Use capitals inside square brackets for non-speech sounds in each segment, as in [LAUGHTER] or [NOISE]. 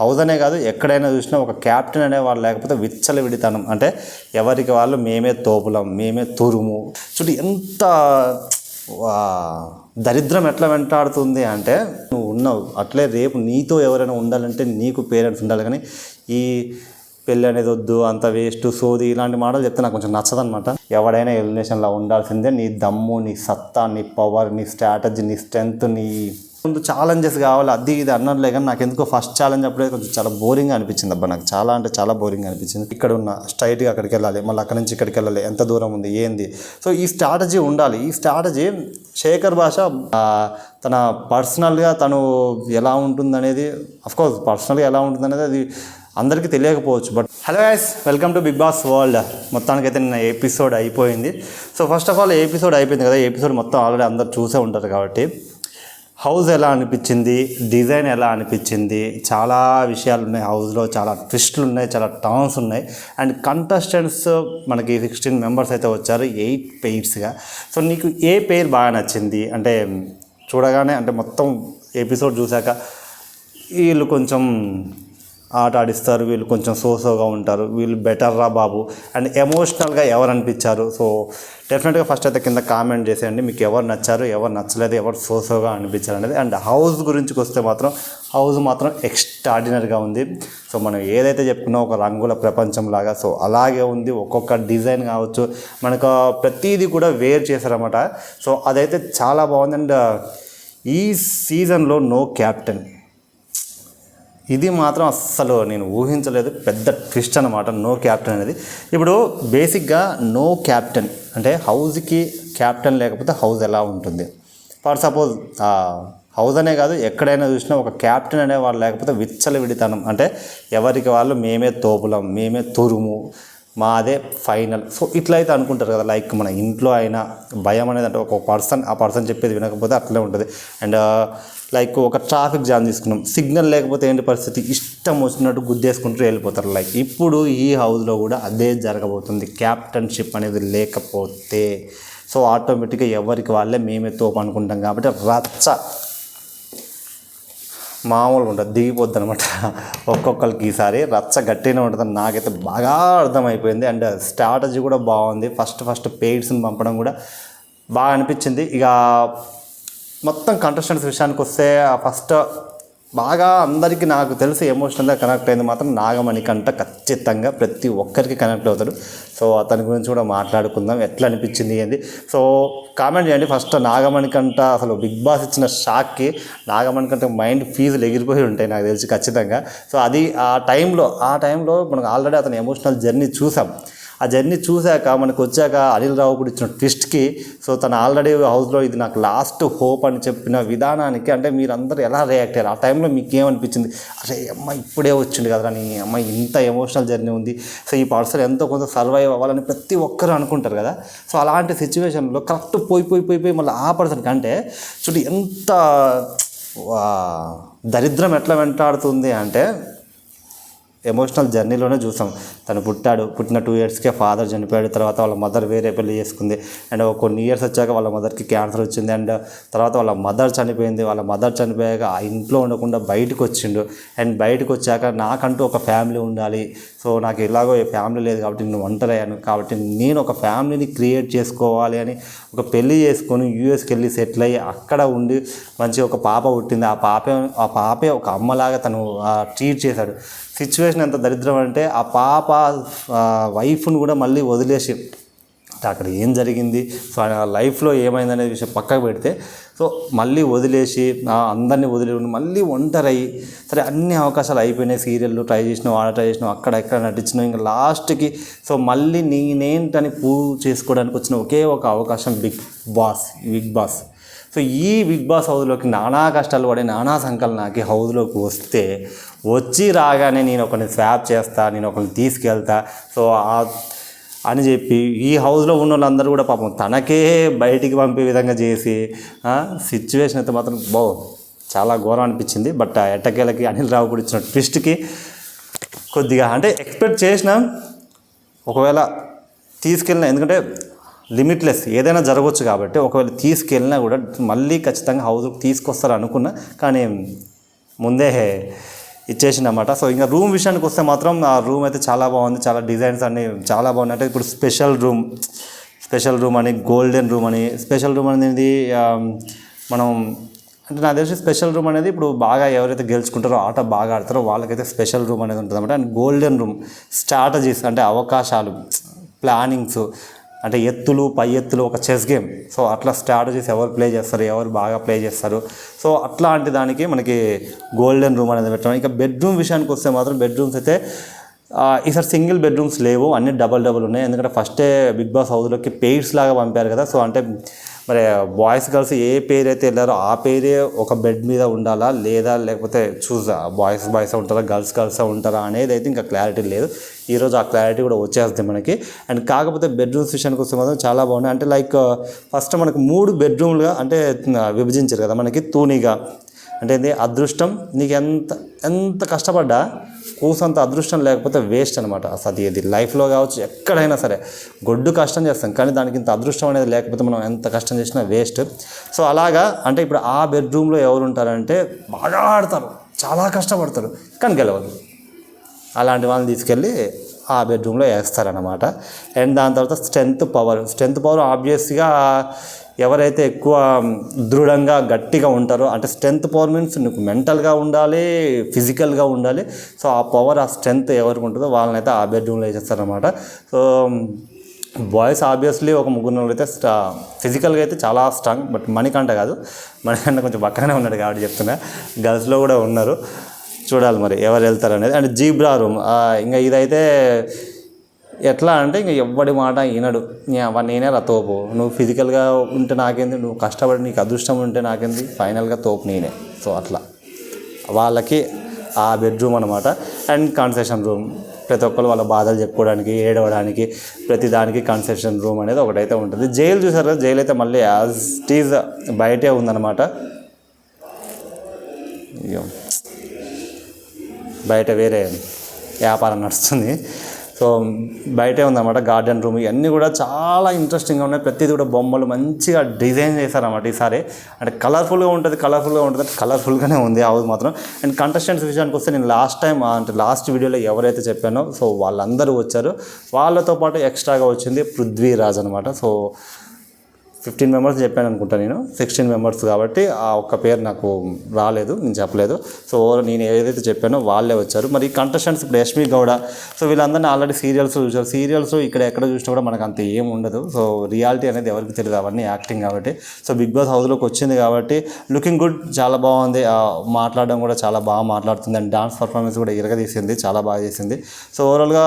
హౌదనే కాదు ఎక్కడైనా చూసినా ఒక క్యాప్టెన్ అనేవాడు లేకపోతే విచ్చల విడితనం. అంటే ఎవరికి వాళ్ళు మేమే తోపులం మేమే తురుము. చూడు ఎంత దరిద్రం ఎట్లా వెంటాడుతుంది అంటే నువ్వు ఉన్నావు. అట్లే రేపు నీతో ఎవరైనా ఉండాలంటే నీకు పేరెంట్స్ ఉండాలి. కానీ ఈ పెళ్ళి అనేది వద్దు అంత వేస్ట్ సోది ఇలాంటి మాటలు చెప్తే నాకు కొంచెం నచ్చదనమాట ఎవడైనా ఎలిమినేషన్లో ఉండాల్సిందే నీ దమ్ము నీ సత్తా నీ పవర్ నీ స్ట్రాటజీ నీ స్ట్రెంగ్త్ నీ ముందు ఛాలెంజెస్ కావాలి అది ఇది అన్నట్లే కానీ నాకు ఎందుకో ఫస్ట్ ఛాలెంజ్ అప్పుడే కొంచెం చాలా బోరింగ్ అనిపించింది. అబ్బా నాకు చాలా అంటే చాలా బోరింగ్ అనిపించింది. ఇక్కడ ఉన్న స్ట్రైట్గా అక్కడికి వెళ్ళాలి మళ్ళీ అక్కడి నుంచి ఇక్కడికి వెళ్ళాలి ఎంత దూరం ఉంది ఏంది? సో ఈ స్ట్రాటజీ ఉండాలి. ఈ స్ట్రాటజీ శేఖర్ భాష తన పర్సనల్గా తను ఎలా ఉంటుందనేది అఫ్కోర్స్ పర్సనల్గా ఎలా ఉంటుందనేది అది అందరికీ తెలియకపోవచ్చు but hello guys welcome to Bigg Boss world మొత్తానికైతే నిన్న ఎపిసోడ్ అయిపోయింది. So first of all episode అయిపోయింది కదా ఎపిసోడ్ మొత్తం ఆల్రెడీ అందరు చూసే ఉంటారు కాబట్టి. హౌస్ ఎలా అనిపించింది? డిజైన్ ఎలా అనిపించింది? చాలా విషయాలు ఉన్నాయి హౌస్లో చాలా ట్విస్టులు ఉన్నాయి చాలా టర్న్స్ ఉన్నాయి అండ్ కంటెస్టెంట్స్ మనకి సిక్స్టీన్ మెంబర్స్ అయితే వచ్చారు ఎయిట్ పెయిర్స్గా సో నీకు ఏ పేరు బాగా నచ్చింది? అంటే చూడగానే అంటే మొత్తం ఎపిసోడ్ చూశాక వీళ్ళు కొంచెం ఆట ఆడిస్తారు వీళ్ళు కొంచెం సోసోగా ఉంటారు వీళ్ళు బెటర్ రా బాబు. అండ్ ఎమోషనల్గా ఎవరు అనిపించారు? సో డెఫినెట్గా ఫస్ట్ అయితే కింద కామెంట్ చేసేయండి. మీకు ఎవరు నచ్చారు ఎవరు నచ్చలేదు ఎవరు సోసోగా అనిపించారు అనేది. అండ్ హౌస్ గురించి వస్తే మాత్రం హౌస్ మాత్రం ఎక్స్ట్రాడినరీగా ఉంది. సో మనం ఏదైతే చెప్పుకున్నా ఒక రంగుల ప్రపంచం లాగా. సో అలాగే ఉంది. ఒక్కొక్క డిజైన్ కావచ్చు. మనకు ప్రతిదీ కూడా వేర్ చేశారన్నమాట. సో అదైతే చాలా బాగుంది. అండ్ ఈ సీజన్లో నో క్యాప్టెన్ ఇది మాత్రం అస్సలు నేను ఊహించలేదు. పెద్ద ట్విస్ట్ అనమాట నో క్యాప్టెన్ అనేది. ఇప్పుడు బేసిక్గా నో క్యాప్టెన్ అంటే హౌస్కి క్యాప్టెన్ లేకపోతే హౌస్ ఎలా ఉంటుంది? ఫర్ సపోజ్ హౌస్ అనే కాదు ఎక్కడైనా చూసినా ఒక క్యాప్టెన్ అనేవాళ్ళు లేకపోతే విచ్చల విడితనం అంటే ఎవరికి వాళ్ళు మేమే తోపులం మేమే తురుము మాదే ఫైనల్. సో ఇట్లా అయితే అనుకుంటారు కదా లైక్ మన ఇంట్లో అయినా భయం అనేది అంటే ఒక పర్సన్ ఆ పర్సన్ చెప్పేది వినకపోతే అట్లే ఉంటుంది. అండ్ లైక్ ఒక ట్రాఫిక్ జామ్ తీసుకున్నాం. సిగ్నల్ లేకపోతే ఏంటి పరిస్థితి? ఇష్టం వచ్చినట్టు గుద్దేసుకుంటూ వెళ్ళిపోతారు. లైక్ ఇప్పుడు ఈ హౌస్లో కూడా అదే జరగబోతుంది. క్యాప్టన్షిప్ అనేది లేకపోతే. సో ఆటోమేటిక్గా ఎవరికి వాళ్ళే మేమే తోపు అనుకుంటాం కాబట్టి రచ్చ మామూలుగా ఉంటుంది దిగిపోద్ది అనమాట ఒక్కొక్కరికి ఈసారి రచ్చ గట్టిగా ఉంటుందని నాకైతే బాగా అర్థమైపోయింది. అండ్ స్ట్రాటజీ కూడా బాగుంది. ఫస్ట్ ఫస్ట్ పెయిడ్స్ని పంపడం కూడా బాగా అనిపించింది. ఇక మొత్తం కంటెస్టెంట్స్ విషయానికి వస్తే ఫస్ట్ బాగా అందరికీ నాకు తెలిసి ఎమోషనల్గా కనెక్ట్ అయింది మాత్రం నాగమణి కంట ఖచ్చితంగా ప్రతి ఒక్కరికి కనెక్ట్ అవుతాడు. సో అతని గురించి కూడా మాట్లాడుకుందాం. ఎట్లా అనిపించింది ఏంది? సో కామెంట్ చేయండి. ఫస్ట్ నాగమణి కంట అసలు బిగ్ బాస్ ఇచ్చిన షాక్కి నాగమణి కంట మైండ్ ఫీజులు ఎగిరిపోయి ఉంటాయి నాకు తెలిసి ఖచ్చితంగా. సో అది ఆ టైంలో ఆ టైంలో మనకు ఆల్రెడీ అతని ఎమోషనల్ జర్నీ చూసాం. ఆ జర్నీ చూశాక మనకు వచ్చాక అనిల్ రావు కూడా ఇచ్చిన ట్విస్ట్కి సో తను ఆల్రెడీ హౌస్లో ఇది నాకు లాస్ట్ హోప్ అని చెప్పిన విధానానికి అంటే మీరందరూ ఎలా రియాక్ట్ అయ్యారు? ఆ టైంలో మీకు ఏమనిపించింది అరే అమ్మ ఇప్పుడే వచ్చింది కదా నీ అమ్మ ఇంత ఎమోషనల్ జర్నీ ఉంది. సో ఈ పర్సన్ ఎంతో కొంత సర్వైవ్ అవ్వాలని ప్రతి ఒక్కరు అనుకుంటారు కదా. సో అలాంటి సిచ్యువేషన్లో కరెక్ట్ పోయి పోయి పోయి పోయి మళ్ళీ ఆ పర్సన్ కంటే చూడు ఎంత దరిద్రం ఎట్లా వెంటాడుతుంది అంటే ఎమోషనల్ జర్నీలోనే చూసాం. తను పుట్టాడు పుట్టిన టూ ఇయర్స్కే ఫాదర్ చనిపోయాడు తర్వాత వాళ్ళ మదర్ వేరే పెళ్ళి చేసుకుంది. అండ్ కొన్ని ఇయర్స్ వచ్చాక వాళ్ళ మదర్కి క్యాన్సర్ వచ్చింది. అండ్ తర్వాత వాళ్ళ మదర్ చనిపోయింది. వాళ్ళ మదర్ చనిపోయాక ఆ ఇంట్లో ఉండకుండా బయటకు వచ్చిండు. అండ్ బయటకు వచ్చాక నాకంటూ ఒక ఫ్యామిలీ ఉండాలి. సో నాకు ఎలాగో ఏ ఫ్యామిలీ లేదు కాబట్టి నేను ఒంటరయ్యాను. కాబట్టి నేను ఒక ఫ్యామిలీని క్రియేట్ చేసుకోవాలి అని ఒక పెళ్ళి చేసుకొని యూఎస్కి వెళ్ళి సెటిల్ అయ్యి అక్కడ ఉండి మంచి ఒక పాప పుట్టింది. ఆ పాపే ఆ పాపే ఒక అమ్మలాగా తను ట్రీట్ చేశాడు. సిచ్యువేషన్ ఎంత దరిద్రం అంటే ఆ పాప వైఫ్ను కూడా మళ్ళీ వదిలేసి అక్కడ ఏం జరిగింది? సో ఆయన లైఫ్లో ఏమైందనే విషయం పక్కకు పెడితే సో మళ్ళీ వదిలేసి అందరినీ వదిలి ఉండి మళ్ళీ ఒంటరయ్యి సరే అన్ని అవకాశాలు అయిపోయినాయి. సీరియల్లో ట్రై చేసినావు ఆడ ట్రై చేసినావు అక్కడ ఎక్కడ నటించినావు. ఇంకా లాస్ట్కి సో మళ్ళీ నేనేంటని ప్రూవ్ చేసుకోవడానికి వచ్చిన ఒకే ఒక అవకాశం Bigg Boss Bigg Boss. So ఈ బిగ్ బాస్ హౌస్లోకి నానా కష్టాలు పడి నానా సంకలు నాకు హౌస్లోకి వస్తే వచ్చి రాగానే నేను ఒకరిని స్వాప్ చేస్తా నేను ఒకరిని తీసుకెళ్తా. సో ఆ అని చెప్పి ఈ హౌస్లో ఉన్న వాళ్ళందరూ కూడా పాపం తనకే బయటికి పంపే విధంగా చేసి సిచ్యువేషన్ అయితే మాత్రం బో చాలా ఘోరం అనిపించింది. బట్ ఆ ఎట్టకేలకి అనిల్ రావు కూడా ఇచ్చిన ట్విస్ట్కి కొద్దిగా అంటే ఎక్స్పెక్ట్ చేసిన ఒకవేళ తీసుకెళ్ళిన ఎందుకంటే లిమిట్లెస్ ఏదైనా జరగవచ్చు కాబట్టి ఒకవేళ తీసుకెళ్ళినా కూడా మళ్ళీ ఖచ్చితంగా హౌస్కి తీసుకొస్తారు అనుకున్నా కానీ ముందే ఇచ్చేసిందన్నమాట సో ఇంకా రూమ్ విషయానికి వస్తే మాత్రం ఆ రూమ్ అయితే చాలా బాగుంది. చాలా డిజైన్స్ అన్ని చాలా బాగున్నాయి. అంటే ఇప్పుడు స్పెషల్ రూమ్ స్పెషల్ రూమ్ అని గోల్డెన్ రూమ్ అని స్పెషల్ రూమ్ అనేది um, మనం అంటే నా తెలిసి స్పెషల్ రూమ్ అనేది ఇప్పుడు బాగా ఎవరైతే గెలుచుకుంటారో ఆట బాగా ఆడతారో వాళ్ళకైతే స్పెషల్ రూమ్ అనేది ఉంటుంది అనమాట అండ్ గోల్డెన్ రూమ్ స్ట్రాటజీస్ అంటే అవకాశాలు ప్లానింగ్స్ అంటే ఎత్తులు పై ఎత్తులు ఒక చెస్ గేమ్ సో అట్లా స్ట్రాటజీస్ ఎవరు ప్లే చేస్తారు ఎవరు బాగా ప్లే చేస్తారు. సో అట్లాంటి దానికి మనకి గోల్డెన్ రూమ్ అనేది పెట్టడం ఇంకా బెడ్రూమ్ విషయానికి వస్తే మాత్రం బెడ్రూమ్స్ అయితే ఈసారి సింగిల్ బెడ్రూమ్స్ లేవు. అన్ని డబల్ డబుల్ ఉన్నాయి. ఎందుకంటే ఫస్టే బిగ్ బాస్ హౌస్లోకి పెయిర్స్ లాగా పంపారు కదా. సో అంటే మరి బాయ్స్ గర్ల్స్ ఏ పేరు అయితే వెళ్ళారో ఆ పేరే ఒక బెడ్ మీద ఉండాలా? లేదా లేకపోతే చూసా బాయ్స్ బాయ్స్ ఉంటారా గర్ల్స్ గర్ల్స్ ఉంటారా అనేది అయితే ఇంకా క్లారిటీ లేదు. ఈరోజు ఆ క్లారిటీ కూడా వచ్చేస్తుంది మనకి. అండ్ కాకపోతే బెడ్రూమ్స్ విషయానికి వస్తే మాత్రం చాలా బాగున్నాయి. అంటే లైక్ ఫస్ట్ uh, మనకు మూడు బెడ్రూమ్లుగా అంటే విభజించారు కదా మనకి తూనిగా. అంటే నీ అదృష్టం నీకు ఎంత ఎంత కష్టపడ్డా కూసంత అదృష్టం లేకపోతే వేస్ట్ అనమాట అసలు ఇది లైఫ్లో కావచ్చు ఎక్కడైనా సరే. గొడ్డు కష్టం చేస్తాం కానీ దానికి ఇంత అదృష్టం అనేది లేకపోతే మనం ఎంత కష్టం చేసినా వేస్ట్ సో అలాగా అంటే ఇప్పుడు ఆ బెడ్రూమ్లో ఎవరు ఉంటారంటే బాగా ఆడతారు చాలా కష్టపడతారు కానీ గెలవదు అలాంటి వాళ్ళని తీసుకెళ్ళి ఆ బెడ్రూమ్లో వేస్తారనమాట అండ్ దాని తర్వాత స్ట్రెంత్ పవర్ స్ట్రెంత్ పవర్ ఆబ్వియస్గా ఎవరైతే ఎక్కువ దృఢంగా గట్టిగా ఉంటారో అంటే స్ట్రెంత్ పవర్ మీన్స్ నీకు మెంటల్గా ఉండాలి ఫిజికల్గా ఉండాలి. సో ఆ పవర్ ఆ స్ట్రెంత్ ఎవరికి ఉంటుందో వాళ్ళనైతే ఆ బెడ్రూమ్లో వేసేస్తారనమాట సో బాయ్స్ ఆబ్వియస్లీ ఒక ముగ్గురు అయితే స్టా ఫిజికల్గా అయితే చాలా స్ట్రాంగ్ బట్ మణికంట కాదు. మణికంట కొంచెం పక్కనే ఉన్నాడు కాబట్టి చెప్తున్నా. గర్ల్స్లో కూడా ఉన్నారు. చూడాలి మరి ఎవరు వెళ్తారు అనేది అండ్ జీబ్రా రూమ్ ఇంకా ఇదైతే ఎట్లా అంటే ఇంక ఎవ్వడి మాట వినడు నీ నేనే రా తోపు. నువ్వు ఫిజికల్గా ఉంటే నాకేంది? నువ్వు కష్టపడి నీకు అదృష్టం ఉంటే నాకేంది? ఫైనల్గా తోపు నేనే. సో అట్లా. వాళ్ళకి ఆ బెడ్రూమ్ అనమాట అండ్ కన్సెషన్ రూమ్. ప్రతి ఒక్కరు వాళ్ళ బాధలు చెప్పుకోవడానికి ఏడవడానికి ప్రతి దానికి కన్సెషన్ రూమ్ అనేది ఒకటైతే ఉంటుంది. జైలు చూసారు కదా? జైలు అయితే మళ్ళీ యాజ్ టీజ్ బయటే ఉందన్నమాట. బయట వేరే వ్యాపారం నడుస్తుంది. సో బయటే ఉందన్నమాట గార్డెన్ రూమ్. ఇవన్నీ కూడా చాలా ఇంట్రెస్టింగ్గా ఉన్నాయి. ప్రతిదీ కూడా బొమ్మలు మంచిగా డిజైన్ చేశారన్నమాట ఈసారి. అంటే కలర్ఫుల్గా ఉంటుంది కలర్ఫుల్గా ఉంటుంది కలర్ఫుల్గానే ఉంది హౌస్ మాత్రం. అండ్ కంటెస్టెంట్స్ విషయానికి వస్తే నేను లాస్ట్ టైం అంటే లాస్ట్ వీడియోలో ఎవరైతే చెప్పానో సో వాళ్ళందరూ వచ్చారు. వాళ్ళతో పాటు ఎక్స్ట్రాగా వచ్చింది పృథ్వీరాజ్ అనమాట సో ఫిఫ్టీన్ మెంబర్స్ చెప్పాను అనుకుంటా నేను. సిక్స్టీన్ మెంబర్స్ కాబట్టి ఆ ఒక్క పేరు నాకు రాలేదు నేను చెప్పలేదు. సో నేను ఏదైతే చెప్పానో వాళ్ళే వచ్చారు. మరి కంటెస్టెంట్స్ ఇప్పుడు యష్మి గౌడ సో వీళ్ళందరినీ ఆల్రెడీ సీరియల్స్ చూసారు సీరియల్స్ ఇక్కడ ఎక్కడ చూసినా కూడా మనకు అంత ఏం ఉండదు. సో రియాలిటీ అనేది ఎవరికి తెలియదు. అవన్నీ యాక్టింగ్ కాబట్టి. సో బిగ్ బాస్ హౌస్లోకి వచ్చింది కాబట్టి లుకింగ్ గుడ్ చాలా బాగుంది. మాట్లాడడం కూడా చాలా బాగా మాట్లాడుతుంది. అండ్ డాన్స్ పర్ఫార్మెన్స్ కూడా ఇరగదీసింది చాలా బాగా చేసింది. సో ఓవరాల్గా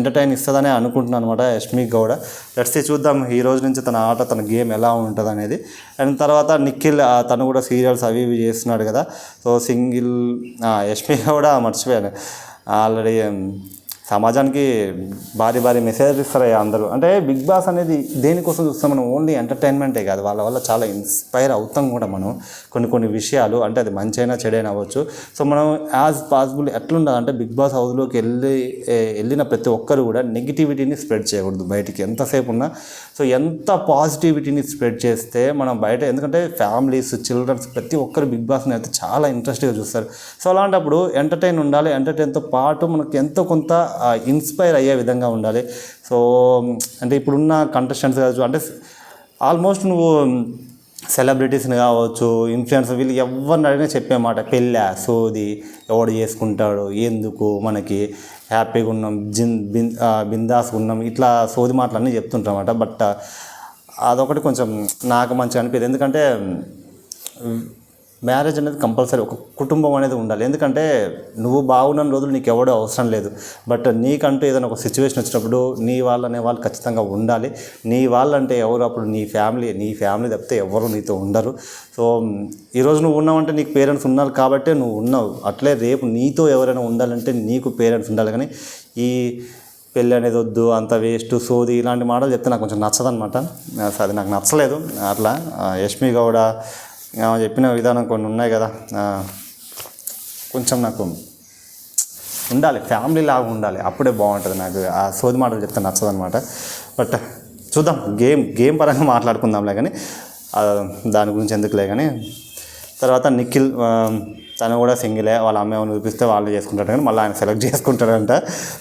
ఎంటర్టైన్ ఇస్తుందని అనుకుంటున్నాను అనమాట యష్మి గౌడ. లెట్స్ చూద్దాం. ఈ రోజు నుంచి తన ఆట తన గేమ్ ఎలా ఉంటుంది అనేది అండ్ తర్వాత నిఖిల్ తను కూడా సీరియల్స్ అవి ఇవి చేస్తున్నాడు కదా. సో సింగిల్ యష్మి కూడా మర్చిపోయాను. ఆల్రెడీ సమాజానికి భారీ భారీ మెసేజ్ ఇస్తారు అందరూ? అంటే బిగ్ బాస్ అనేది దేనికోసం చూస్తాం మనం? ఓన్లీ ఎంటర్టైన్మెంటే కాదు. వాళ్ళ వల్ల చాలా ఇన్స్పైర్ అవుతాం కూడా మనం. కొన్ని కొన్ని విషయాలు అంటే అది మంచి అయినా చెడైనా అవ్వచ్చు. సో మనం యాజ్ పాసిబుల్ ఎట్లుండాలి అంటే బిగ్ బాస్ హౌస్లోకి వెళ్ళి వెళ్ళిన ప్రతి ఒక్కరు కూడా నెగిటివిటీని స్ప్రెడ్ చేయకూడదు బయటికి. ఎంతసేపు ఉన్నా. సో ఎంత పాజిటివిటీని స్ప్రెడ్ చేస్తే మనం బయట ఎందుకంటే ఫ్యామిలీస్ చిల్డ్రన్స్ ప్రతి ఒక్కరు బిగ్ బాస్ని అయితే చాలా ఇంట్రెస్ట్గా చూస్తారు. సో అలాంటప్పుడు ఎంటర్టైన్ ఉండాలి. ఎంటర్టైన్తో పాటు మనకు ఎంతో కొంత ఇన్స్పైర్ అయ్యే విధంగా ఉండాలి. సో అంటే ఇప్పుడున్న కంటెస్టెంట్స్ కావచ్చు అంటే ఆల్మోస్ట్ నువ్వు సెలబ్రిటీస్ని కావచ్చు ఇన్ఫ్లుయెన్స్ వీళ్ళు ఎవరిని అడిగినా చెప్పే మాట పెళ్ళా సోది ఎవడు చేసుకుంటాడు ఎందుకు మనకి హ్యాపీగా ఉన్నాం జిన్ బిన్ బిందాస్గా ఉన్నాం ఇట్లా సోది మాటలన్నీ చెప్తుంటారన్నమాట బట్ అదొకటి కొంచెం నాకు మంచిగా అనిపించింది ఎందుకంటే మ్యారేజ్ అనేది కంపల్సరీ ఒక కుటుంబం అనేది ఉండాలి. ఎందుకంటే నువ్వు బాగున్న రోజులు నీకు ఎవడో అవసరం లేదు. బట్ నీకంటూ ఏదైనా ఒక సిచ్యువేషన్ వచ్చినప్పుడు నీ వాళ్ళు అనే వాళ్ళు ఖచ్చితంగా ఉండాలి. నీ వాళ్ళంటే ఎవరు? అప్పుడు నీ ఫ్యామిలీ నీ ఫ్యామిలీ తప్పితే ఎవరు నీతో ఉండరు. సో ఈరోజు నువ్వు ఉన్నావంటే నీకు పేరెంట్స్ ఉన్నారు కాబట్టే నువ్వు ఉన్నావు. అట్లే రేపు నీతో ఎవరైనా ఉండాలంటే నీకు పేరెంట్స్ ఉండాలి. కానీ ఈ పెళ్ళి అనేది వద్దు అంత వేస్ట్ సోది ఇలాంటి మాటలు చెప్తే నాకు కొంచెం నచ్చదనమాట అది నాకు నచ్చలేదు. అట్లా యష్మి గౌడ ఆమె చెప్పిన విధానం కొన్ని ఉన్నాయి కదా. కొంచెం నాకు ఉండాలి ఫ్యామిలీ లాగా ఉండాలి. అప్పుడే బాగుంటుంది నాకు. ఆ సోది మాటలు చెప్తే నచ్చదనమాట బట్ చూద్దాం గేమ్ గేమ్ పరంగా మాట్లాడుకుందాంలే కానీ దాని గురించి ఎందుకులే కానీ. తర్వాత నిఖిల్ తను కూడా సింగిలే వాళ్ళ అమ్మాయి ఏమైనా చూపిస్తే వాళ్ళు చేసుకుంటారు కానీ మళ్ళీ ఆయన సెలెక్ట్ చేసుకుంటారంట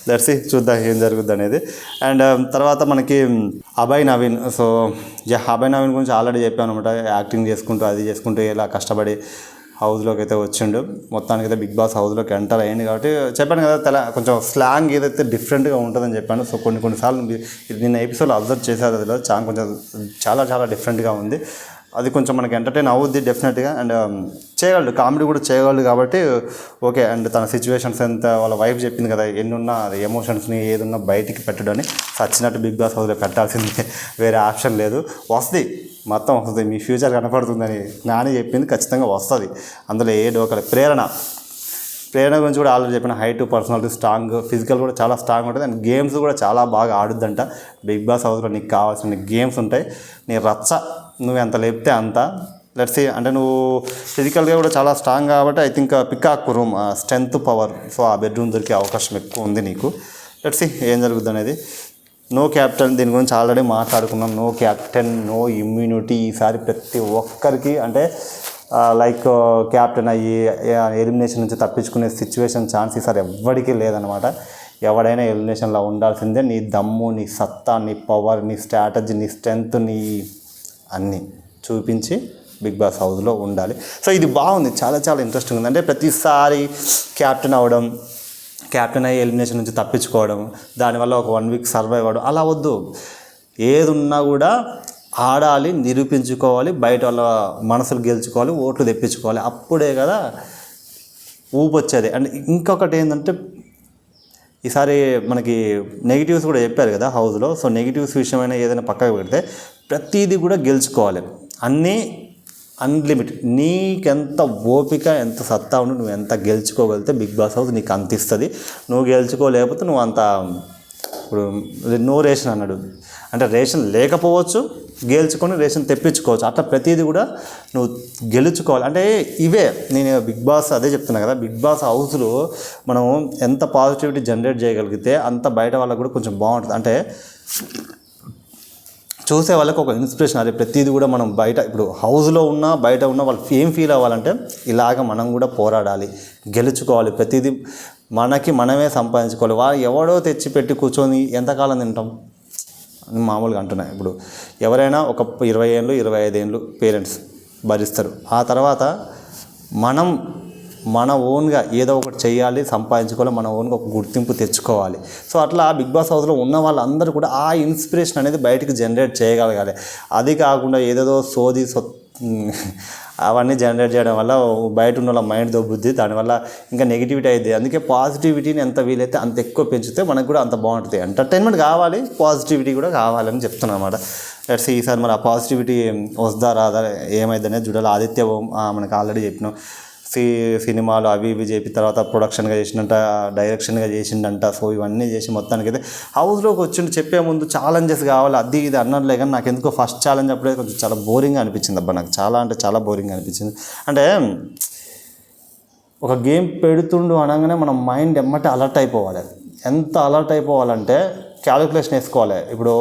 దర్శి చూద్దాం ఏం జరుగుద్ది అనేది. అండ్ um, తర్వాత మనకి అభయ్ నవీన్. సో అభయ్ నవీన్ గురించి ఆల్రెడీ చెప్పాను అనమాట యాక్టింగ్ చేసుకుంటూ అది చేసుకుంటూ ఇలా కష్టపడి హౌస్లోకి అయితే వచ్చిండు. మొత్తానికి అయితే బిగ్ బాస్ హౌస్లోకి ఎంటర్ అయ్యింది కాబట్టి చెప్పాను కదా తెల కొంచెం స్లాంగ్ ఏదైతే డిఫరెంట్గా ఉంటుందని చెప్పాను. సో కొన్ని కొన్నిసార్లు సార్లు నిన్న ఎపిసోడ్ అబ్జర్వ్ చేశారు అది చాలా కొంచెం చాలా చాలా డిఫరెంట్గా ఉంది. అది కొంచెం మనకి ఎంటర్టైన్ అవుద్ది డెఫినెట్గా అండ్ um, చేయగలడు. కామెడీ కూడా చేయగలడు కాబట్టి ఓకే అండ్ తన సిచ్యువేషన్స్ ఎంత వాళ్ళ వైఫ్ చెప్పింది కదా ఎన్ని ఉన్నా అది ఎమోషన్స్ని ఏదున్నా బయటికి పెట్టడని సచ్చినట్టు బిగ్ బాస్ హౌస్లో పెట్టాల్సిందే వేరే ఆప్షన్ లేదు. వస్తుంది. మొత్తం వస్తుంది. మీ ఫ్యూచర్ కనపడుతుందని నాని చెప్పింది ఖచ్చితంగా వస్తుంది. అందులో ఏ డోకలే ప్రేరణ. ప్రేరణ గురించి కూడా ఆల్రెడీ చెప్పిన హైట్ పర్సనాలిటీ స్ట్రాంగ్ ఫిజికల్ కూడా చాలా స్ట్రాంగ్ ఉంటుంది. అండ్ గేమ్స్ కూడా చాలా బాగా ఆడుద్దంట. బిగ్ బాస్ హౌస్లో నీకు కావాల్సిన గేమ్స్ ఉంటాయి. నీ రచ్చ నువ్వు ఎంత లేపితే అంత. లెట్స్ అంటే నువ్వు ఫిజికల్గా కూడా చాలా స్ట్రాంగ్ కాబట్టి I think peacock room strength power so ఆ బెడ్రూమ్ దొరికే అవకాశం ఎక్కువ ఉంది నీకు. లెట్స్ ఏం జరుగుద్ది అనేది. నో క్యాప్టెన్ దీని గురించి ఆల్రెడీ మాట్లాడుకున్నాం. నో క్యాప్టెన్ నో ఇమ్యూనిటీ ఈసారి ప్రతి ఒక్కరికి అంటే uh, లైక్ క్యాప్టెన్ uh, అయ్యి ఎలిమినేషన్ నుంచి తప్పించుకునే సిచ్యువేషన్ ఛాన్స్ ఈసారి ఎవ్వడికి లేదనమాట ఎవడైనా ఎలిమినేషన్లో ఉండాల్సిందే. నీ దమ్ము నీ సత్తా నీ పవర్ నీ స్ట్రాటజీ నీ స్ట్రెంగ్త్ నీ అన్నీ చూపించి బిగ్ బాస్ హౌస్లో ఉండాలి. సో ఇది బాగుంది. చాలా చాలా ఇంట్రెస్టింగ్ ఉంది. అంటే ప్రతిసారి క్యాప్టెన్ అవ్వడం క్యాప్టెన్ అయ్యి ఎలిమినేషన్ నుంచి తప్పించుకోవడం దానివల్ల ఒక వన్ వీక్ సర్వైవ్ అవ్వడం అలా వద్దు. ఏది ఉన్నా కూడా ఆడాలి నిరూపించుకోవాలి బయట వాళ్ళ మనసులు గెలుచుకోవాలి ఓట్లు తెప్పించుకోవాలి. అప్పుడే కదా ఊపు వచ్చేది అండ్ ఇంకొకటి ఏంటంటే ఈసారి మనకి నెగిటివ్స్ కూడా చెప్పారు కదా హౌస్లో. సో నెగిటివ్స్ విషయమైన ఏదైనా పక్కకు పెడితే ప్రతిదీ కూడా గెలుచుకోవాలి. అన్నీ అన్లిమిటెడ్ నీకెంత ఓపిక ఎంత సత్తా ఉండి నువ్వు ఎంత గెలుచుకోగలిగితే బిగ్ బాస్ హౌస్ నీకు అంత ఇస్తుంది. నువ్వు గెలుచుకోలేకపోతే నువ్వు అంత ఇప్పుడు నో రేషన్ అన్నాడు. అంటే రేషన్ లేకపోవచ్చు గెలుచుకొని రేషన్ తెప్పించుకోవచ్చు. అట్లా ప్రతిదీ కూడా నువ్వు గెలుచుకోవాలి. అంటే ఇవే నేను బిగ్ బాస్ అదే చెప్తున్నా కదా బిగ్ బాస్ హౌస్లో మనం ఎంత పాజిటివిటీ జనరేట్ చేయగలిగితే అంత బయట వాళ్ళకు కూడా కొంచెం బాగుంటుంది. అంటే చూసే వాళ్ళకి ఒక ఇన్స్పిరేషన్ అదే ప్రతిదీ కూడా మనం బయట ఇప్పుడు హౌస్లో ఉన్నా బయట ఉన్నా వాళ్ళు ఏం ఫీల్ అవ్వాలంటే ఇలాగ మనం కూడా పోరాడాలి. గెలుచుకోవాలి. ప్రతిదీ మనకి మనమే సంపాదించుకోవాలి. వాళ్ళు ఎవడో తెచ్చి పెట్టి కూర్చొని ఎంతకాలం తింటాం? మామూలుగా అంటున్నా. ఇప్పుడు ఎవరైనా ఒక ఇరవై ఏళ్ళు ఇరవై ఐదు ఏళ్ళు పేరెంట్స్ భరిస్తారు. ఆ తర్వాత మనం మన ఓన్గా ఏదో ఒకటి చేయాలి సంపాదించుకోవాలి మన ఓన్గా ఒక గుర్తింపు తెచ్చుకోవాలి. సో అట్లా బిగ్ బాస్ హౌస్లో ఉన్న వాళ్ళందరూ కూడా ఆ ఇన్స్పిరేషన్ అనేది బయటకు జనరేట్ చేయగలగాలి. అది కాకుండా ఏదేదో సోది సో అవన్నీ జనరేట్ చేయడం వల్ల బయట ఉన్న వాళ్ళ మైండ్ దొబ్బుద్ది. దానివల్ల ఇంకా నెగిటివిటీ అయింది అందుకే పాజిటివిటీని ఎంత వీలైతే అంత ఎక్కువ పెంచితే మనకు కూడా అంత బాగుంటుంది. ఎంటర్టైన్మెంట్ కావాలి పాజిటివిటీ కూడా కావాలని చెప్తున్నాను అనమాట లెట్స్ ఈసారి మరి ఆ పాజిటివిటీ వస్తుందా రాదా ఏమైందనేది చూడాలి. ఆదిత్య ఓం మనకు ఆల్రెడీ చెప్పినాం. సి సినిమాలు అవి ఇవి చెప్పి తర్వాత ప్రొడక్షన్గా చేసిండంట డైరెక్షన్గా చేసిండంట. సో ఇవన్నీ చేసి మొత్తానికి అయితే హౌస్లోకి వచ్చిండు చెప్పే ముందు ఛాలెంజెస్ కావాలి. అది ఇది అన్నట్లే కానీ నాకు ఎందుకో ఫస్ట్ ఛాలెంజ్ అప్పుడే కొంచెం చాలా బోరింగ్ అనిపించింది. అబ్బా నాకు చాలా అంటే చాలా బోరింగ్ అనిపించింది. అంటే ఒక గేమ్ పెడుతుండు అనగానే మన మైండ్ ఎమ్మటే అలర్ట్ అయిపోవాలి. ఎంత అలర్ట్ అయిపోవాలంటే క్యాలిక్యులేషన్ వేసుకోవాలి. ఇప్పుడు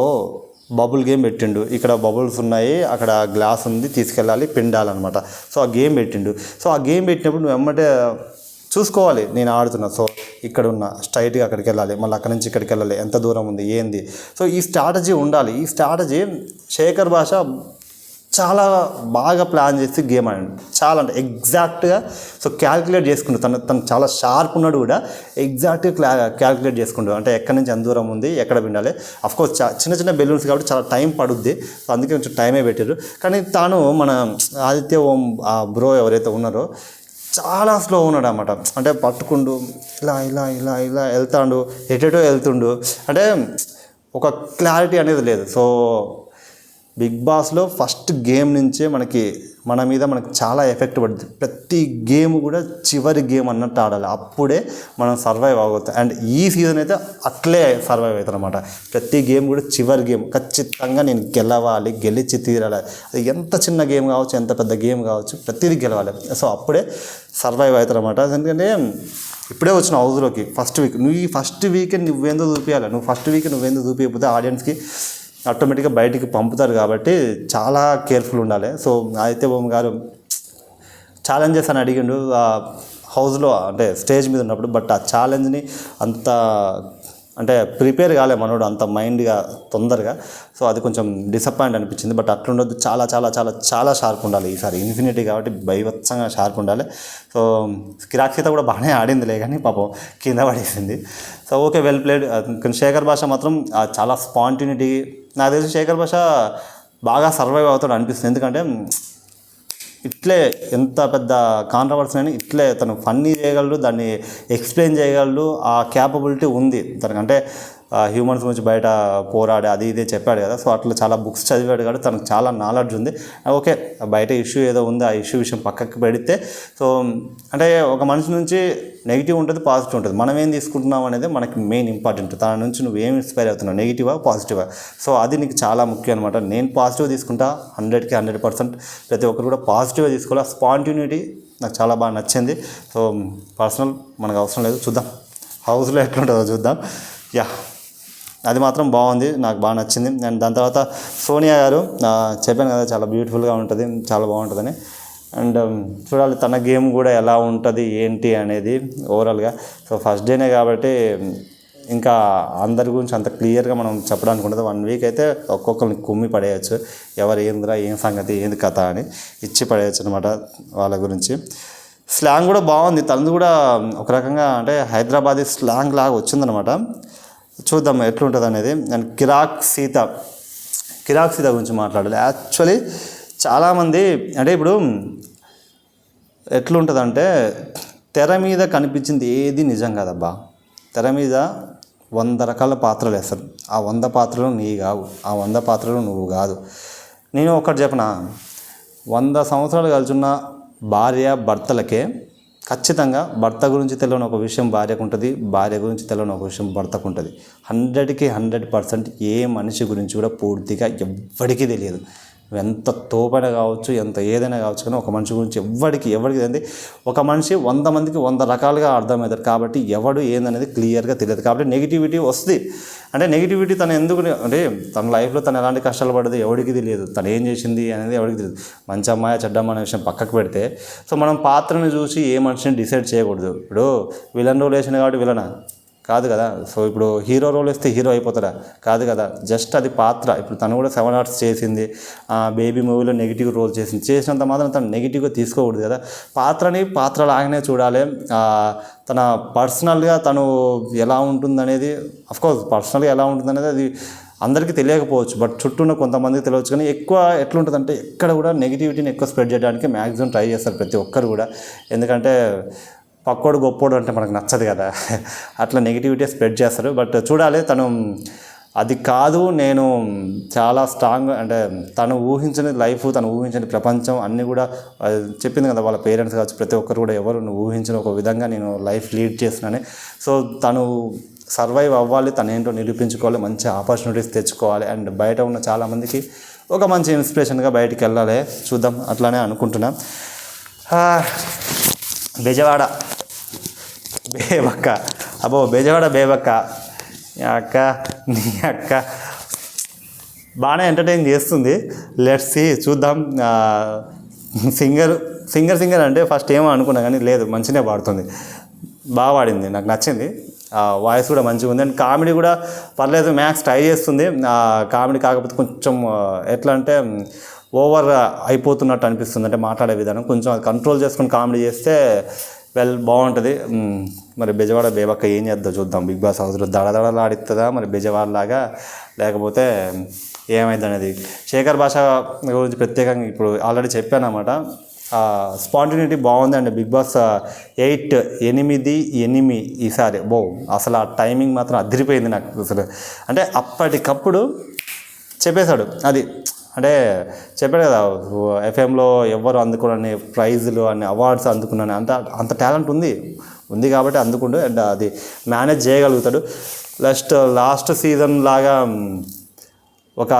బబుల్ గేమ్ పెట్టిండు. ఇక్కడ బబుల్స్ ఉన్నాయి అక్కడ గ్లాస్ ఉంది తీసుకెళ్ళాలి పిండాలన్నమాట. సో ఆ గేమ్ పెట్టిండు. సో ఆ గేమ్ పెట్టినప్పుడు నువ్వు ఎమ్మటే చూసుకోవాలి నేను ఆడుతున్నా. సో ఇక్కడ ఉన్న స్ట్రైట్గా అక్కడికి వెళ్ళాలి మళ్ళీ అక్కడి నుంచి ఇక్కడికి వెళ్ళాలి ఎంత దూరం ఉంది ఏంది? సో ఈ స్ట్రాటజీ ఉండాలి. ఈ స్ట్రాటజీ శేఖర్ భాష చాలా బాగా ప్లాన్ చేసి గేమ్ ఆడండి చాలా అంటే ఎగ్జాక్ట్గా సో క్యాలిక్యులేట్ చేసుకుంటూ తను తను చాలా షార్ప్ ఉన్నాడు కూడా ఎగ్జాక్ట్గా క్లా క్యాలిక్యులేట్ చేసుకుంటాడు అంటే ఎక్కడి నుంచి ఎంత దూరం ఉంది ఎక్కడ వినాలి అఫ్కోర్స్ చిన్న చిన్న బెలూన్స్ కాబట్టి చాలా టైం పడుద్ది సో అందుకే కొంచెం టైమే పెట్టారు. కానీ తాను మన ఆదిత్య ఓం ఆ బ్రో ఎవరైతే ఉన్నారో చాలా స్లో ఉన్నాడు అనమాట అంటే పట్టుకుండు ఇలా ఇలా ఇలా ఇలా వెళ్తాడు ఎటెటో వెళ్తుండు. అంటే ఒక క్లారిటీ అనేది లేదు. సో బిగ్ బాస్లో ఫస్ట్ గేమ్ నుంచే మనకి మన మీద మనకి చాలా ఎఫెక్ట్ పడుతుంది. ప్రతి గేమ్ కూడా చివరి గేమ్ అన్నట్టు ఆడాలి. అప్పుడే మనం సర్వైవ్ అవుతాం అండ్ ఈ సీజన్ అయితే అట్లే సర్వైవ్ అవుతుంది అనమాట ప్రతి గేమ్ కూడా చివరి గేమ్. ఖచ్చితంగా నేను గెలవాలి గెలిచి తీరాలి. అది ఎంత చిన్న గేమ్ కావచ్చు ఎంత పెద్ద గేమ్ కావచ్చు ప్రతిదీ గెలవాలి. సో అప్పుడే సర్వైవ్ అవుతారు అనమాట ఎందుకంటే ఇప్పుడే వచ్చిన హౌస్లోకి ఫస్ట్ వీక్. నువ్వు ఈ ఫస్ట్ వీక్ నువ్వేందో చూపించాలి నువ్వు ఫస్ట్ వీక్ నువ్వేందో చూపించకపోతే ఆడియన్స్కి ఆటోమేటిక్గా బయటికి పంపుతారు కాబట్టి చాలా కేర్ఫుల్ ఉండాలి. సో ఆదిత్య బొమ్మ గారు ఛాలెంజెస్ అని అడిగిండు. ఆ హౌస్లో అంటే స్టేజ్ మీద ఉన్నప్పుడు బట్ ఆ ఛాలెంజ్ని అంత అంటే ప్రిపేర్ కాలే మనోడు అంత మైండ్గా తొందరగా. సో అది కొంచెం డిసప్పాయింట్ అనిపించింది. బట్ అట్లుండొద్దు. చాలా చాలా చాలా చాలా షార్ప్ ఉండాలి. ఈసారి ఇన్ఫినిటీ కాబట్టి భయవత్సంగా షార్ప్ ఉండాలి. సో కిరాక్షిత కూడా బాగానే ఆడిందిలే కానీ పాపం కింద పడేసింది. So okay well played Shekhar Basha మాత్రం చాలా స్పాంటినిటీ నాకు తెలిసి శేఖర్ భాష బాగా సర్వైవ్ అవుతాడు అనిపిస్తుంది. ఎందుకంటే ఇట్లే ఎంత పెద్ద కాంట్రవర్సీ అని ఇట్లే తను ఫన్నీ చేయగలడు దాన్ని ఎక్స్ప్లెయిన్ చేయగలడు ఆ క్యాపబిలిటీ ఉంది. తనకంటే హ్యూమన్స్ గురించి బయట పోరాడే అది ఇదే చెప్పాడు కదా. సో అట్లా చాలా బుక్స్ చదివాడు కాబట్టి తనకు చాలా నాలెడ్జ్ ఉంది. ఓకే బయట ఇష్యూ ఏదో ఉంది ఆ ఇష్యూ విషయం పక్కకి పెడితే సో అంటే ఒక మనిషి నుంచి నెగిటివ్ ఉంటుంది పాజిటివ్ ఉంటుంది. మనం ఏం తీసుకుంటున్నాం అనేది మనకి మెయిన్ ఇంపార్టెంట్. తన నుంచి నువ్వు ఏం ఇన్స్పైర్ అవుతున్నావు నెగిటివా పాజిటివా? సో అది నీకు చాలా ముఖ్యం అనమాట నేను పాజిటివ్ తీసుకుంటా హండ్రెడ్కి హండ్రెడ్ పర్సెంట్ ప్రతి ఒక్కరు కూడా పాజిటివ్గా తీసుకోవాలి. స్పాంటిన్యూటీ నాకు చాలా బాగా నచ్చింది. సో పర్సనల్ మనకు అవసరం లేదు చూద్దాం. హౌస్లో ఎట్లుంటుందో చూద్దాం. యా. అది మాత్రం బాగుంది నాకు బాగా నచ్చింది. అండ్ దాని తర్వాత సోనియా గారు చెప్పాను కదా చాలా బ్యూటిఫుల్గా ఉంటుంది చాలా బాగుంటుందని. అండ్ చూడాలి తన గేమ్ కూడా ఎలా ఉంటుంది ఏంటి అనేది ఓవరాల్గా. సో ఫస్ట్ డేనే కాబట్టి ఇంకా అందరి గురించి అంత క్లియర్గా మనం చెప్పడానికి ఉండదు. వన్ వీక్ అయితే ఒక్కొక్కరిని కుమ్మి పడేయచ్చు. ఎవరు ఏందిరా ఏం సంగతి ఏంది కథ అని ఇచ్చి పడేయచ్చు అనమాట వాళ్ళ గురించి. స్లాంగ్ కూడా బాగుంది. తనది కూడా ఒక రకంగా అంటే హైదరాబాదీ స్లాంగ్ లాగా వచ్చిందనమాట చూద్దాం ఎట్లుంటుంది అనేది అండ్ కిరాక్ సీత కిరాక్ సీత గురించి మాట్లాడాలి. యాక్చువల్లీ చాలామంది అంటే ఇప్పుడు ఎట్లుంటుందంటే తెర మీద కనిపించింది ఏది నిజం కాదబ్బా. తెర మీద వంద రకాల పాత్రలు వేస్తారు. ఆ వంద పాత్రలు నీ కావు ఆ వంద పాత్రలు నువ్వు కాదు. నేను ఒకటి చెప్పనా? వంద సంవత్సరాలు కలిసిన భార్య భర్తలకే ఖచ్చితంగా భర్త గురించి తెలియని ఒక విషయం భార్యకు ఉంటుంది భార్య గురించి తెలియని ఒక విషయం భర్తకు ఉంటుంది. హండ్రెడ్కి హండ్రెడ్ పర్సెంట్ ఏ మనిషి గురించి కూడా పూర్తిగా ఎవ్వడికి తెలియదు. ఎంత తోపైన కావచ్చు ఎంత ఏదైనా కావచ్చు కానీ ఒక మనిషి గురించి ఎవ్వడికి ఎవరికి అంటే ఒక మనిషి వంద మందికి వంద రకాలుగా అర్థమవుతారు కాబట్టి ఎవడు ఏందనేది క్లియర్గా తెలియదు. కాబట్టి నెగిటివిటీ వస్తుంది. అంటే నెగిటివిటీ తను ఎందుకు అంటే తన లైఫ్లో తను ఎలాంటి కష్టాలు పడదు ఎవడికి తెలియదు. తను ఏం చేసింది అనేది ఎవరికి తెలియదు. మంచి అమ్మాయి చెడ్డమ్మ అనే విషయం పక్కకు పెడితే సో మనం పాత్రను చూసి ఏ మనిషిని డిసైడ్ చేయకూడదు. ఇప్పుడు విలన్ రోల్ కాబట్టి విలన? కాదు కదా. సో ఇప్పుడు హీరో రోల్ వేస్తే హీరో అయిపోతారా కాదు కదా. జస్ట్ అది పాత్ర. ఇప్పుడు తను కూడా సెవెన్ ఆర్ట్స్ చేసింది. బేబీ మూవీలో నెగిటివ్ రోల్ చేసింది. చేసినంత మాత్రం తను నెగిటివ్గా తీసుకోకూడదు కదా. పాత్రని పాత్ర లాగానే చూడాలి తన పర్సనల్గా తను ఎలా ఉంటుందనేది అఫ్కోర్స్ పర్సనల్గా ఎలా ఉంటుందనేది అది అందరికీ తెలియకపోవచ్చు. బట్ చుట్టూ ఉన్న కొంతమందికి తెలియవచ్చు. కానీ ఎక్కువ ఎట్లుంటుందంటే ఎక్కడ కూడా నెగిటివిటీని ఎక్కువ స్ప్రెడ్ చేయడానికి మ్యాక్సిమం ట్రై చేస్తారు ప్రతి ఒక్కరు కూడా. ఎందుకంటే పక్కోడు గొప్పోడు అంటే మనకు నచ్చదు కదా. అట్లా నెగిటివిటీ స్ప్రెడ్ చేస్తారు. బట్ చూడాలి తను అది కాదు నేను చాలా స్ట్రాంగ్ అంటే తను ఊహించని లైఫ్ తను ఊహించని ప్రపంచం అన్నీ కూడా చెప్పింది కదా వాళ్ళ పేరెంట్స్ కావచ్చు ప్రతి ఒక్కరు కూడా ఎవరు నువ్వు ఊహించిన ఒక విధంగా నేను లైఫ్ లీడ్ చేస్తున్నాను సో తను సర్వైవ్ అవ్వాలి తను ఏంటో నిరూపించుకోవాలి మంచి ఆపర్చునిటీస్ తెచ్చుకోవాలి. అండ్ బయట ఉన్న చాలామందికి ఒక మంచి ఇన్స్పిరేషన్గా బయటికి వెళ్ళాలి. చూద్దాం అట్లానే అనుకుంటున్నాను ah, బెజవాడ. బేబక్క. అబ్బో బెజవాడ బేబక్క. అక్క నీ అక్క. బాగానే ఎంటర్టైన్ చేస్తుంది. లెట్స్ సి చూద్దాం. సింగర్ సింగర్ సింగర్ అంటే ఫస్ట్ ఏమో అనుకున్నా కానీ లేదు మంచిగా పాడుతుంది. బాగా పాడింది నాకు నచ్చింది. వాయిస్ కూడా మంచిగా ఉంది. అండ్ కామెడీ కూడా పర్లేదు మ్యాక్స్ ట్రై చేస్తుంది. కామెడీ కాకపోతే కొంచెం ఎట్లా అంటే ఓవర్ అయిపోతున్నట్టు అనిపిస్తుంది. అంటే మాట్లాడే విధానం కొంచెం అది కంట్రోల్ చేసుకొని కామెడీ చేస్తే వెల్ బాగుంటుంది. మరి బెజవాడ బేబక్క ఏం చేద్దాం చూద్దాం. బిగ్ బాస్ హౌస్లో దడదడలాడిస్తుందా మరి బెజవాడలాగా? లేకపోతే ఏమైంది అనేది శేఖర్ భాష గురించి ప్రత్యేకంగా ఇప్పుడు ఆల్రెడీ చెప్పాను అనమాట స్పాంటినిటీ బాగుంది అండి. బిగ్ బాస్ ఎయిట్ ఎనిమిది ఎనిమిది ఈసారి. బో అసలు ఆ టైమింగ్ మాత్రం అదిరిపోయింది నాకు అసలు. అంటే అప్పటికప్పుడు చెప్పేశాడు. అది అంటే చెప్పాడు కదా ఎఫ్ఎంలో ఎవరు అందుకోనని ప్రైజులు అని అవార్డ్స్ అందుకున్నాను అంత అంత టాలెంట్ ఉంది. ఉంది కాబట్టి అందుకుంటూ అండ్ అది మేనేజ్ చేయగలుగుతాడు. లాస్ట్ లాస్ట్ సీజన్ లాగా ఒక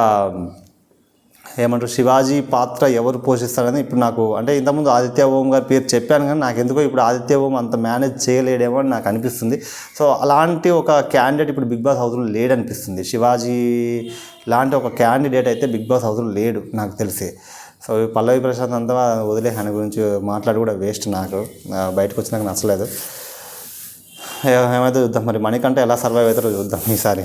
ఏమంటారు శివాజీ పాత్ర ఎవరు పోషిస్తారని ఇప్పుడు నాకు అంటే ఇంతకుముందు ఆదిత్య ఓం గారి పేరు చెప్పాను కానీ నాకు ఎందుకో ఇప్పుడు ఆదిత్య ఓం అంత మేనేజ్ చేయలేడేమో అని నాకు అనిపిస్తుంది. సో అలాంటి ఒక క్యాండిడేట్ ఇప్పుడు బిగ్ బాస్ హౌస్లో లేడనిపిస్తుంది. శివాజీ లాంటి ఒక క్యాండిడేట్ అయితే బిగ్ బాస్ హౌస్లో లేడు నాకు తెలిసి. సో ఈ పల్లవి ప్రశాంత్ అంతా వదిలే ఆయన గురించి మాట్లాడి కూడా వేస్ట్ నాకు. ఆ, బయటకు వచ్చినాక నచ్చలేదు. ఏమైతే చూద్దాం మరి మణికంఠ ఎలా సర్వైవ్ అవుతారో చూద్దాం ఈసారి.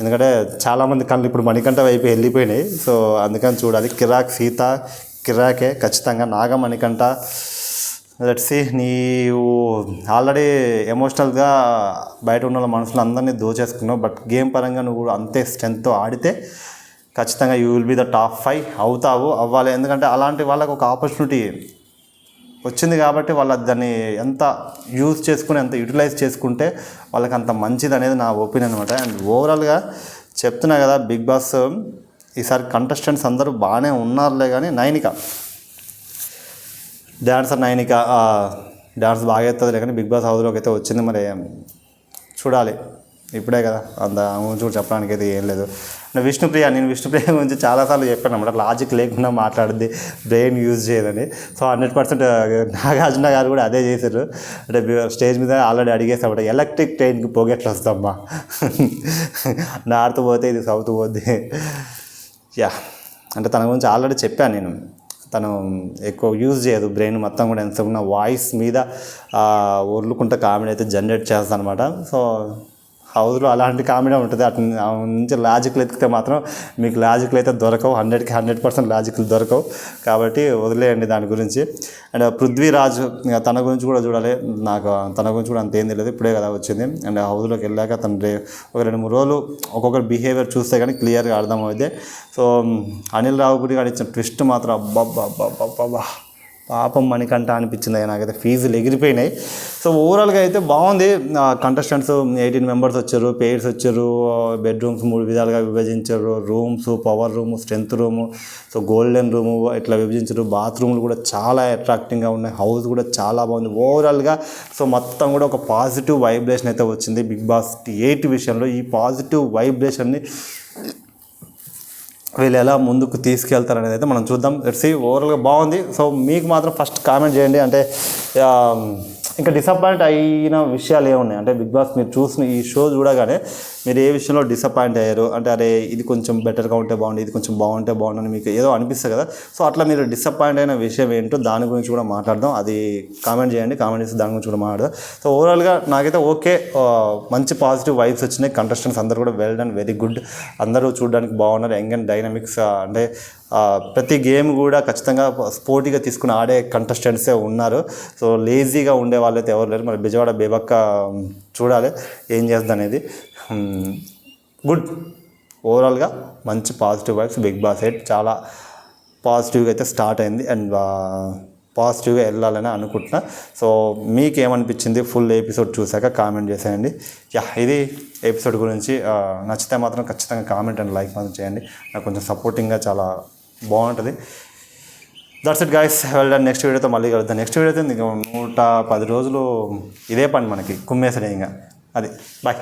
ఎందుకంటే చాలామంది కళ్ళు ఇప్పుడు మణికంఠ వైపు వెళ్ళిపోయినాయి. సో అందుకని చూడాలి. కిరాక్ సీత కిరాకే ఖచ్చితంగా నాగ మణికంఠ. లెట్సి నీవు ఆల్రెడీ ఎమోషనల్గా బయట ఉన్న వాళ్ళ మనుషులు అందరినీ దోచేసుకున్నావు. బట్ గేమ్ పరంగా నువ్వు అంతే స్ట్రెంత్తో ఆడితే ఖచ్చితంగా you will be the top five అవుతావు అవ్వాలి. ఎందుకంటే అలాంటి వాళ్ళకు ఒక ఆపర్చునిటీ వచ్చింది కాబట్టి వాళ్ళు దాన్ని ఎంత యూజ్ చేసుకుని ఎంత యూటిలైజ్ చేసుకుంటే వాళ్ళకి అంత మంచిది అనేది నా ఒపీనియన్ అనమాట అండ్ ఓవరాల్గా చెప్తున్నా కదా బిగ్ బాస్ ఈసారి కంటెస్టెంట్స్ అందరూ బాగానే ఉన్నారులే కానీ నైనిక. డాన్సర్ నైనిక డాన్స్ బాగా అవుతుంది కానీ బిగ్ బాస్ హౌస్లోకి అయితే వచ్చింది. మరి చూడాలి. ఇప్పుడే కదా అంత గురించి కూడా చెప్పడానికి అయితే ఏం లేదు. అంటే విష్ణుప్రియ నేను విష్ణుప్రియ [LAUGHS] గురించి చాలాసార్లు చెప్పాను అనమాట. లాజిక్ లేకుండా మాట్లాడింది brain use చేయదని. So hundred percent Nagarjuna garu కూడా అదే చేశారు. అంటే స్టేజ్ మీద ఆల్రెడీ అడిగేసామంట ఎలక్ట్రిక్ ట్రైన్కి పోగెట్లు వస్తామ్మా నార్త్ పోతే ఇది సౌత్ పోద్ది యా అంటే తన గురించి ఆల్రెడీ చెప్పాను నేను. తను ఎక్కువ యూజ్ చేయదు బ్రెయిన్ మొత్తం కూడా ఎంత ఉన్న వాయిస్ మీద ఒర్లుకుంటే కామెడీ అయితే జనరేట్ చేస్తాను అనమాట సో హౌస్లో అలాంటి కామెడీ ఉంటుంది. అటు నుంచి లాజిక్లు ఎత్తితే మాత్రం మీకు లాజిక్లు అయితే దొరకవు. హండ్రెడ్కి హండ్రెడ్ పర్సెంట్ లాజిక్లు దొరకవు. కాబట్టి వదిలేయండి దాని గురించి. అండ్ పృథ్వీరాజ్ తన గురించి కూడా చూడాలి. నాకు తన గురించి కూడా అంత ఏం తెలియదు ఇప్పుడే కదా వచ్చింది. అండ్ హౌస్లోకి వెళ్ళాక తన ఒక రెండు మూడు రోజులు ఒక్కొక్కరి బిహేవియర్ చూస్తే కానీ క్లియర్గా అర్థమవుతుంది సో అనిల్ రావుపూడి గారు ఇచ్చిన ట్విస్ట్ మాత్రం అబ్బబ్బబ్బబ్బబ్బా పాపం మణికంఠ అనిపించింది నాకైతే ఫీజులు ఎగిరిపోయినాయి. సో ఓవరాల్గా అయితే బాగుంది. కంటెస్టెంట్స్ ఎయిటీన్ మెంబర్స్ వచ్చారు పేర్స్ వచ్చారు బెడ్రూమ్స్ మూడు విధాలుగా విభజించారు. Rooms power room strength room so golden room ఇట్లా విభజించారు. బాత్రూమ్లు కూడా చాలా అట్రాక్టింగ్గా ఉన్నాయి. హౌస్ కూడా చాలా బాగుంది. ఓవరాల్గా సో మొత్తం కూడా ఒక పాజిటివ్ వైబ్రేషన్ అయితే వచ్చింది. బిగ్ బాస్ ఎయిట్ విషయంలో ఈ పాజిటివ్ వైబ్రేషన్ని వీళ్ళు ఎలా ముందుకు తీసుకెళ్తారు అనేది అయితే మనం చూద్దాం సి ఓవరాల్గా బాగుంది. సో మీకు మాత్రం ఫస్ట్ కామెంట్ చేయండి. అంటే um, ఇంకా డిసప్పాయింట్ అయిన విషయాలు ఏమున్నాయి అంటే బిగ్ బాస్ మీరు చూసిన ఈ షో చూడగానే మీరు ఏ విషయంలో డిసప్పాయింట్ అయ్యారు? అంటే అరే ఇది కొంచెం బెటర్గా ఉంటే బాగుంది ఇది కొంచెం బాగుంటే బాగుందని మీకు ఏదో అనిపిస్తుంది కదా. సో అట్లా మీరు డిసప్పాయింట్ అయిన విషయం ఏంటో దాని గురించి కూడా మాట్లాడదాం. అది కామెంట్ చేయండి కామెంట్ చేసి దాని గురించి కూడా మాట్లాడదాం. సో ఓవరాల్గా నాకైతే ఓకే మంచి పాజిటివ్ వైబ్స్ వచ్చినాయి. కంటెస్టెంట్స్ అందరూ కూడా వెల్ డన్ వెరీ గుడ్ అందరూ చూడడానికి బాగున్నారు. యంగ్ అండ్ డైనమిక్స్ అంటే ప్రతి గేమ్ కూడా ఖచ్చితంగా స్పోర్టీగా తీసుకుని ఆడే కంటెస్టెంట్సే ఉన్నారు. సో లేజీగా ఉండే వాళ్ళైతే ఎవరు లేరు. మరి బిజవాడ బేబక్క చూడాలి ఏం చేస్తుంది అనేది గుడ్. ఓవరాల్గా మంచి positive vibes Bigg Boss eight చాలా పాజిటివ్గా అయితే స్టార్ట్ అయింది. అండ్ పాజిటివ్గా వెళ్ళాలని అనుకుంటున్నా. సో మీకు ఏమనిపించింది ఫుల్ ఎపిసోడ్ చూశాక కామెంట్ చేసేయండి. యా ఇది ఎపిసోడ్ గురించి నచ్చితే మాత్రం ఖచ్చితంగా కామెంట్ అండ్ లైక్ మాత్రం చేయండి. నాకు కొంచెం సపోర్టింగ్గా చాలా బాగుంటుంది. That's it guys well done next వీడియోతో మళ్ళీ కలుద్దాం. నెక్స్ట్ వీడియో అయితే ఇంకా నూట పది రోజులు ఇదే పని మనకి. కుమ్మేసరి ఇంకా. అది. బాయ్